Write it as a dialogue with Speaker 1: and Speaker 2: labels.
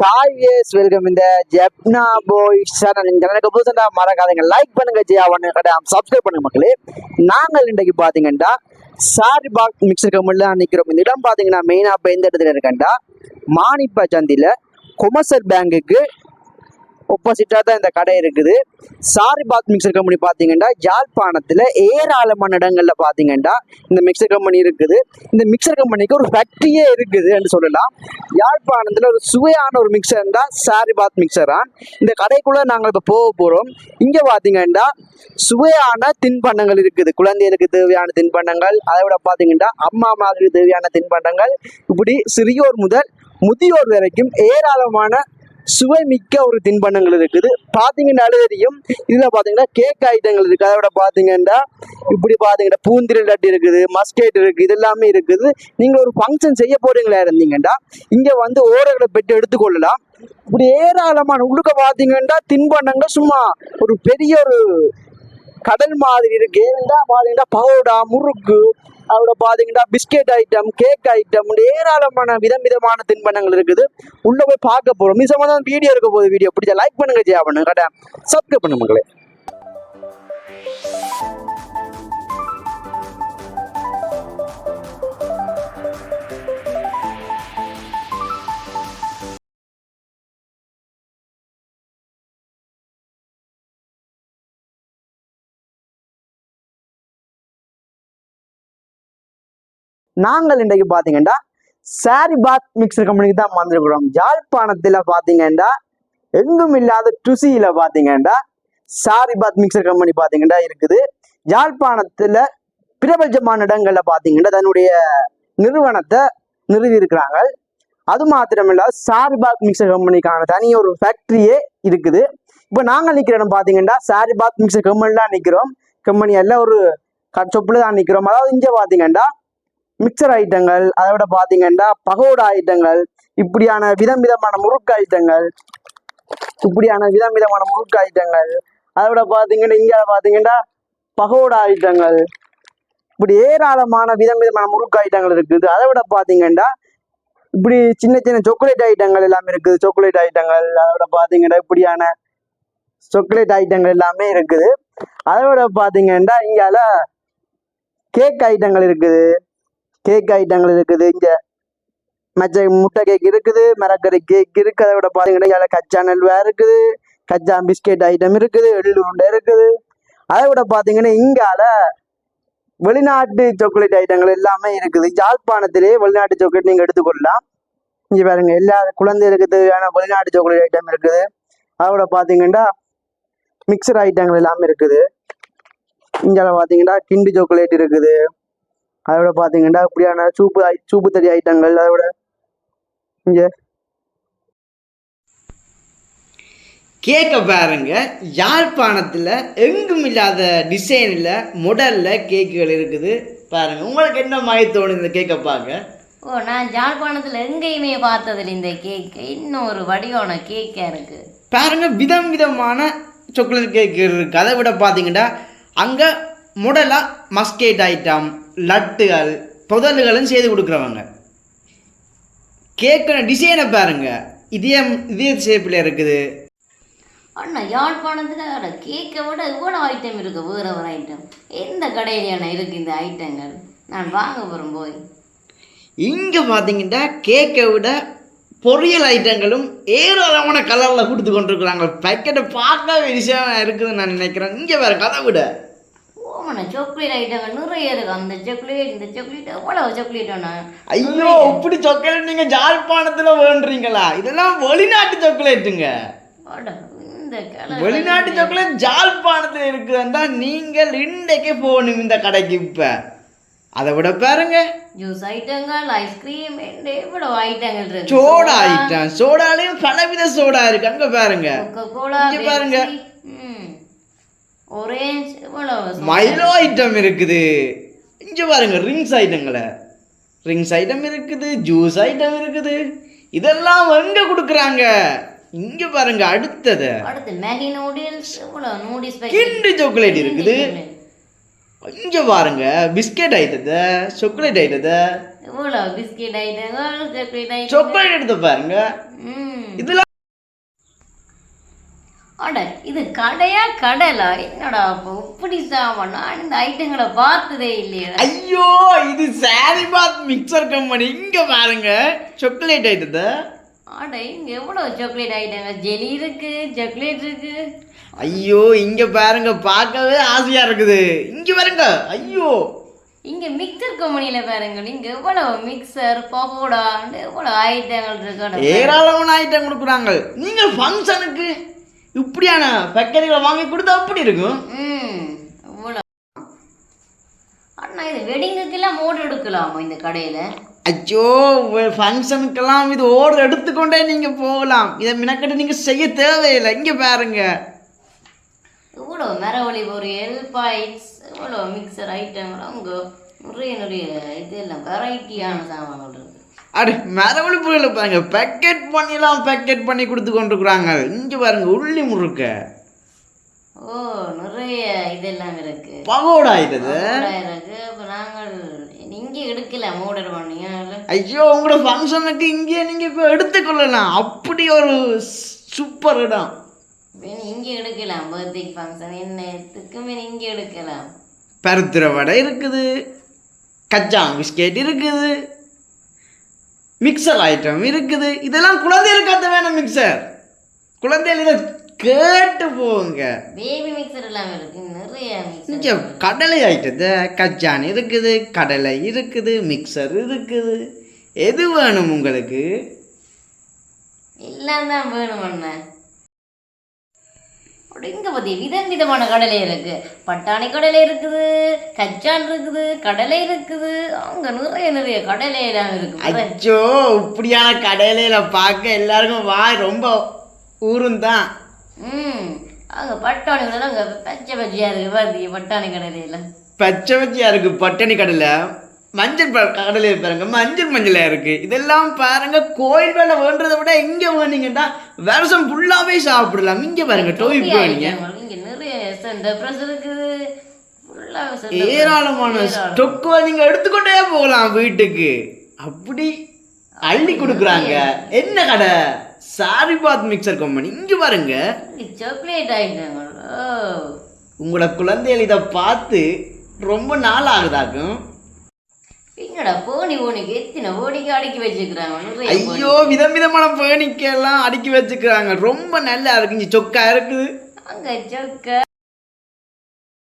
Speaker 1: Guys welcome இந்த Jaffna boys channel இந்த எனக்கு புதுசா மறக்காதீங்க. லைக் பண்ணுங்க ஜெயா ஒன்று கட்டாயம் சப்ஸ்கிரைப் பண்ணுங்க மக்களே. நாங்கள் இன்றைக்கு பார்த்தீங்கன்னா சாரி பாக் மிக்சர் கம்பெனியில் நிற்கிறோம் இந்த இடம் பார்த்தீங்கன்னா மெயினாக இப்போ எந்த இடத்துல இருக்கேன்டா. மானிப்பா சந்தியில் கொமர்ஷியல் பேங்குக்கு ஒப்போசிட்டாக தான் இந்த கடை இருக்குது. சாரி பாத் மிக்சர் கம்பெனி பார்த்தீங்கன்னா யாழ்ப்பாணத்தில் ஏராளமான இடங்களில் பார்த்தீங்கன்னா இந்த மிக்சர் கம்பெனி இருக்குது. இந்த மிக்சர் கம்பெனிக்கு ஒரு ஃபேக்ட்ரியே இருக்குதுன்னு சொல்லலாம். யாழ்ப்பாணத்தில் ஒரு சுவையான ஒரு மிக்சர் தான் சாரி பாத் மிக்சர் தான் இந்த கடைக்குள்ளே நாங்கள் இப்போ போக போகிறோம் இங்கே பார்த்தீங்கன்னா சுவையான தின்பண்டங்கள் இருக்குது. குழந்தைகளுக்கு தேவையான தின்பண்டங்கள் அதை விட பார்த்தீங்கன்னா அம்மா அம்மாவுக்கு தேவையான தின்பண்டங்கள். இப்படி சிறியோர் முதல் முதியோர் வரைக்கும் ஏராளமான சுவை மிக்க ஒரு தின்பண்டங்கள் இருக்குது. பார்த்தீங்கன்னாலே தெரியும் இதில் பார்த்தீங்கன்னா கேக் ஐட்டங்கள் இருக்குது அதோட பார்த்தீங்கன்னா இப்படி பார்த்தீங்கன்னா பூந்திரி லட்டு இருக்குது மஸ்கேட் இருக்குது இது எல்லாமே இருக்குது. நீங்கள் ஒரு ஃபங்க்ஷன் செய்ய போகிறீங்களா இருந்தீங்கன்னா இங்கே வந்து ஓரங்களை பெற்று எடுத்துக்கொள்ளலாம். இப்படி ஏராளமான உள்ளுக்க பார்த்தீங்கன்னா தின்பண்டங்கள் சும்மா ஒரு பெரிய ஒரு கடல் மாதிரி இருக்கு. ஏன்னா பார்த்தீங்கன்னா பவுடா முறுக்கு அதோட பார்த்தீங்கன்னா பிஸ்கெட் ஐட்டம் கேக் ஐட்டம் ஏராளமான விதம் விதமான தின்பண்டங்கள் இருக்குது. உள்ள போய் பார்க்க போறோம். இது வீடியோ இருக்க போகுது வீடியோ பிடிச்சா லைக் பண்ணுங்க ஜெயா பண்ணுங்க கடை சப்ஸ்கிரைப் பண்ணுங்க மக்களே. நாங்கள் இன்றைக்கு பார்த்தீங்கன்னா சாரி பாத் மிக்சர் கம்பெனிக்கு தான் வந்திருக்கிறோம். யாழ்ப்பாணத்தில் பார்த்தீங்கன்னா எங்கும் இல்லாத டுசியில் பார்த்தீங்கன்னா சாரி பாத் மிக்சர் கம்பெனி பார்த்தீங்கன்னா இருக்குது. யாழ்ப்பாணத்தில் பிரபஞ்சமான இடங்கள்ல பார்த்தீங்கன்னா தன்னுடைய நிறுவனத்தை நிறுவி இருக்கிறாங்க அது மாத்திரமில்ல சாரிபாக் மிக்சர் கம்பெனிக்கான தனி ஒரு ஃபேக்டரியே இருக்குது. இப்போ நாங்கள் நிற்கிற இடம் பார்த்தீங்கன்னா சாரிபாக் மிக்சர் கம்பெனிலாம் நிற்கிறோம் கம்பெனி எல்லாம் ஒரு கட்சொப்பில் தான் நிற்கிறோம் அதாவது இங்கே பார்த்தீங்கன்னா மிக்சர் ஐட்டங்கள் அதை விட பார்த்தீங்கன்னா பகோடா ஐட்டங்கள் இப்படியான விதம் விதமான முறுக்கு ஐட்டங்கள் இப்படியான விதம் விதமான முறுக்கு ஐட்டங்கள் அதை விட பார்த்தீங்கன்னா இங்கே பார்த்தீங்கன்னா பகோடா ஐட்டங்கள் இப்படி ஏராளமான விதம் விதமான முறுக்கு ஐட்டங்கள் இருக்குது. அதை விட பார்த்தீங்கன்னா இப்படி சின்ன சின்ன சாக்லேட் ஐட்டங்கள் எல்லாமே இருக்குது. சாக்லேட் ஐட்டங்கள் அதை விட பார்த்தீங்கன்னா இப்படியான சாக்லேட் ஐட்டங்கள் எல்லாமே இருக்குது. அதை விட பார்த்தீங்கன்னா இங்கால கேக் ஐட்டங்கள் இருக்குது. கேக் ஐட்டங்கள் இருக்குது. இங்க மச்ச முட்டை கேக் இருக்குது மரக்கறி கேக் இருக்குது. அதை விட பார்த்தீங்கன்னா இதில் கச்சா நல்வா இருக்குது. கச்சா பிஸ்கெட் ஐட்டம் இருக்குது எள்ளு உருண்டை இருக்குது. அதை விட பார்த்தீங்கன்னா இங்கால வெளிநாட்டு சாக்லேட் ஐட்டங்கள் எல்லாமே இருக்குது. யாழ்ப்பாணத்திலே வெளிநாட்டு சாக்லேட் நீங்கள் எடுத்துக்கொள்ளலாம். இங்கே பாருங்க எல்லா குழந்தைகளுக்கு தேவையான வெளிநாட்டு சாக்லேட் ஐட்டம் இருக்குது. அதை விட பார்த்தீங்கன்னா மிக்சர் ஐட்டங்கள் எல்லாமே இருக்குது. இங்கே பார்த்தீங்கன்னா கிண்டி சாக்லேட் இருக்குது. அதை விட பார்த்தீங்கன்னா இப்படியான சூப்பு ஐ- சூப்பு தறி ஐட்டங்கள் அதை விட இங்கே.
Speaker 2: கேக்க பாருங்க யாழ்ப்பாணத்தில் எங்கும் இல்லாத டிசைனில் மாடலில் கேக்குகள் இருக்குது. பாருங்க உங்களுக்கு என்ன மாதிரி தோணுது இந்த கேக்கை பார்க்க?
Speaker 3: ஓ நான் ஜாழ்ப்பாணத்தில் எங்கேயுமே பார்த்ததில்ல இந்த கேக்கு. இன்னும் ஒரு வடிவான கேக்காக இருக்கு.
Speaker 2: பாருங்க விதம் விதமான சாக்லேட் கேக் இருக்குது அதை விட பார்த்தீங்கன்னா அங்கே முடலாக மஸ்கேட் ஐட்டம் லட்டுகள் புதல்களும் செய்து கொடுக்குறவங்க. கேக்கோட டிசைனை பாருங்க. இதே இதே ஷேப்பில் இருக்குது.
Speaker 3: அண்ணா யாழ்ப்பாணத்தில் கேக்கை விட இவ்வளோ ஐட்டம் இருக்கு வேற ஒரு ஐட்டம் எந்த கடையில அண்ணா இருக்கு இந்த ஐட்டங்கள் நான் வாங்க போகிறேன் போய்.
Speaker 2: இங்கே பார்த்தீங்கன்னா கேக்கை விட பொரியல் ஐட்டங்களும் ஏராளமான கலரில் கொடுத்து கொண்டிருக்கிறாங்க. பேக்கெட்டை பார்க்கவே விஷயம் இருக்குதுன்னு நான் நினைக்கிறேன். இங்கே வேறு கதை விட.
Speaker 3: ஓமண்ணா சாக்லேட் ஐட்டங்கள் நிறைய இருக்கு அந்த சாக்லேட் இந்த சாக்லேட் எவ்வளோ சாக்லேட்
Speaker 2: ஐயோ இப்படி சாக்லேட் நீங்கள் ஜாழ்ப்பாணத்தில் வேண்டுறீங்களா இதெல்லாம் வெளிநாட்டு சாக்லேட்டுங்க வெளிநாட்டு சாக்லேட் ஜாழ்ப்பாணத்தில் இருக்குதுன்னா நீங்கள் இன்றைக்கே போகணும் இந்த கடைக்கு இப்போ அதை விட பாருங்க
Speaker 3: ஜூஸ் ஐட்டங்கள் ஐஸ்கிரீம் எவ்வளோ ஐட்டங்கள் இருக்கு
Speaker 2: சோடா ஐட்டம் சோடாலையும் பலவித சோடா இருக்கு அங்கே பாருங்க பாருங்க.
Speaker 3: ஆரேஞ்ச் இவ்வளோ
Speaker 2: மைலோ ஐட்டம் இருக்குது. இங்கே பாருங்க ரிங்ஸ் ஐட்டங்களை ரிங்ஸ் ஐட்டம் இருக்குது ஜூஸ் ஐட்டம் இருக்குது. இதெல்லாம் எங்கே கொடுக்குறாங்க? இங்கே பாருங்க அடுத்தது.
Speaker 3: அடுத்து மேகி நூடில்ஸ் இவ்வளோ நூடில்ஸ்
Speaker 2: கிண்டு சாக்லேட் இருக்குது. இங்கே பாருங்க பிஸ்கெட் ஐட்டத்தை சாக்லேட் ஐட்டத்தை
Speaker 3: இவ்வளோ பிஸ்கெட் ஐட்டங்கள் சாக்லேட் ஐட்டம்
Speaker 2: சாக்லேட் எடுத்து பாருங்க.
Speaker 3: ம்.
Speaker 2: இதுல
Speaker 3: அட இது கடையா கடலா? என்னடா இப்படி சாமான்? நான் இந்த ஐட்டங்களை பார்த்ததே இல்லையா.
Speaker 2: ஐயோ இது சாரிபாத் மிக்சர் கம்பெனி இங்க பாருங்க. சாக்லேட் ஐட்டத்தை
Speaker 3: அட இங்க எவ்வளோ சாக்லேட் ஐட்டங்கள் ஜெலி இருக்கு சாக்லேட் இருக்கு.
Speaker 2: ஐயோ இங்க பாருங்க. பார்க்கவே ஆசையா இருக்குது. இங்க பாருங்க. ஐயோ.
Speaker 3: இங்க மிக்சர் கம்பெனியில பாருங்க. இங்க எவ்வளவு மிக்சர் பகோடா எவ்வளவு ஐட்டங்கள் இருக்கு.
Speaker 2: ஏராளமான ஐட்டம் கொடுக்குறாங்க. நீங்க ஃபங்க்ஷனுக்கு இப்படியான பேக்கரிகளை வாங்கி கொடுத்தா அப்படி இருக்கும்.
Speaker 3: ம் இவ்வளோ அண்ணா இது வெட்டிங்குக்கெல்லாம் மோட்டர் எடுக்கலாமா இந்த கடையில?
Speaker 2: அச்சோ ஃபங்க்ஷனுக்கெல்லாம் இது ஓர்டர் எடுத்துக்கொண்டே நீங்க போகலாம். இதை மினக்கட்டு நீங்க செய்ய தேவையில்லை. இங்க பாருங்க.
Speaker 3: இவ்வளோ மரவழி பொரியல் பாய்ஸ் இவ்வளோ மிக்சர் ஐட்டங்கள் அவங்க நிறைய நிறைய இதெல்லாம் வெரைட்டியான சாமான்கள் இருக்கு.
Speaker 2: அடு மரவழி புயல பாருங்க. பேக்கெட் பண்ணிலாம் பேக்கெட் பண்ணி கொடுத்து கொண்டிருக்கிறாங்க. இங்க பாருங்க உள்ளி முறுக்க.
Speaker 3: ஓ நிறைய இதெல்லாம் இருக்கு.
Speaker 2: பகோடா இது.
Speaker 3: இருக்கு. அப்போ நாங்கள் இங்கே எடுக்கல ஆர்டர் பண்ணீங்க
Speaker 2: ஐயோ உங்களோட ஃபங்க்ஷனுக்கு இங்கே நீங்க இப்போ எடுத்துக்கொள்ளலாம். அப்படி ஒரு சூப்பர் இடம்.
Speaker 3: இங்கே எடுக்கலாம். பர்த்டே ஃபங்க்ஷன் என்னத்துக்குமே இங்கே எடுக்கலாம்.
Speaker 2: பருத்திர வடை இருக்குது. கச்சா பிஸ்கெட் இருக்குது. மிக்சர் ஐட்டம் இருக்குது. இதெல்லாம் குழந்தைகளுக்கு வேணும் மிக்சர் குழந்தைகள் இதை கேட்டு போங்க.
Speaker 3: பேபி மிக்சர் எல்லாம் இருக்கு. நிறைய
Speaker 2: கடலை ஐட்டத்தை கச்சான் இருக்குது கடலை இருக்குது மிக்சர் இருக்குது. எது வேணும் உங்களுக்கு?
Speaker 3: எல்லாம் தான் வேணும் அண்ணன் இங்க பத்தி விதம் விதமான கடலை இருக்கு. பட்டாணி கடலை இருக்குது கச்சான் இருக்குது கடலை இருக்குது. அங்க நிறைய நிறைய கடலை எல்லாம் இருக்கு
Speaker 2: அச்சோ இப்படியான கடையில பார்க்க எல்லாருக்கும் வாய் ரொம்ப ஊரும் தான்
Speaker 3: ம் அங்க பட்டாணி கடலை அங்க பச்சை பச்சையா இருக்கு பாத்தீங்க பட்டாணி கடையில
Speaker 2: பச்சை பச்சையா இருக்கு பட்டணி கடலை? மஞ்சள் கடலை பாருங்க. மஞ்சள் மஞ்சளா இருக்கு. இதெல்லாம் பாருங்க கோயில் வேலை வேண்டதை விட இங்க வேணீங்கன்னா வருஷம் ஃபுல்லாவே சாப்பிடலாம். இங்க பாருங்க டோய் போனீங்க ஏராளமான ஸ்டொக் நீங்க எடுத்துக்கொண்டே போகலாம் வீட்டுக்கு. அப்படி அள்ளி கொடுக்குறாங்க. என்ன கடை? சாரிபாத் மிக்சர் கம்பெனி இங்க பாருங்க.
Speaker 3: சாக்லேட் ஓ.
Speaker 2: உங்களோட குழந்தைகள் இதை பார்த்து ரொம்ப நாள் ஆகுதாக்கும்.
Speaker 3: என்னடா போனி போனிக்கு எத்தனை அடக்கி வச்சுக்கிறாங்க
Speaker 2: ஐயோ விதம் விதமான பேணிக்கெல்லாம் அடுக்கி வச்சுக்கிறாங்க ரொம்ப நல்லா இருக்கு சொக்கா இருக்குது.
Speaker 3: அங்க சொக்க.